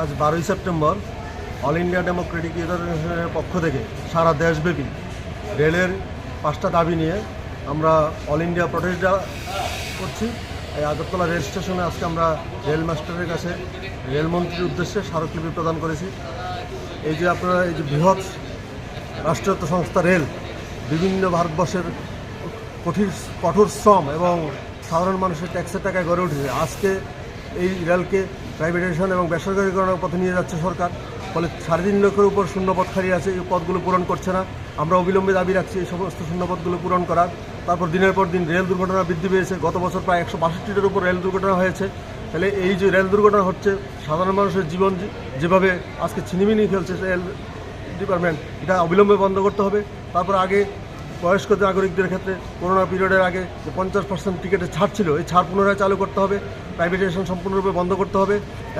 আজ বারোই September, all India Democratic ইউনিয়নের পক্ষ থেকে সারা দেশব্যাপী রেলের পাঁচটা দাবি নিয়ে আমরা অল ইন্ডিয়া প্রটেস্ট করছি। এই আগরতলা রেল স্টেশনে আজকে আমরা রেল মাস্টারের কাছে রেলমন্ত্রীর উদ্দেশ্যে স্মারকলিপি প্রদান করেছি। এই যে আপনারা, এই যে বৃহৎ রাষ্ট্রায়ত্ত সংস্থা রেল, বিভিন্ন ভারতবর্ষের কঠিন, কঠোর শ্রম এবং সাধারণ মানুষের ট্যাক্সের টাকায় গড়ে উঠেছে। আজকে এই রেলকে প্রাইভেটাইজেশন এবং বেসরকারীকরণের পথে নিয়ে যাচ্ছে সরকার। ফলে সাড়ে তিন লক্ষের উপর শূন্যপদ খালি আছে, এই পদগুলো পূরণ করছে না। আমরা অবিলম্বে দাবি রাখছি এই সমস্ত শূন্যপদগুলো পূরণ করার। তারপর দিনের পর দিন রেল দুর্ঘটনা বৃদ্ধি পেয়েছে। গত বছর প্রায় একশো বাষট্টিটার উপর রেল দুর্ঘটনা হয়েছে। তাহলে এই যে রেল দুর্ঘটনা হচ্ছে, সাধারণ মানুষের জীবন যেভাবে আজকে ছিনিমিনি খেলছে রেল ডিপার্টমেন্ট, এটা অবিলম্বে বন্ধ করতে হবে। তারপর আগে বয়স্ক নাগরিকদের ক্ষেত্রে করোনা পিরিয়ডের আগে যে পঞ্চাশ পার্সেন্ট টিকিটের ছাড় ছিল, এই ছাড় পুনরায় চালু করতে হবে প্রাইভেটাইজেশন সম্পূর্ণরূপে বন্ধ করতে হবে।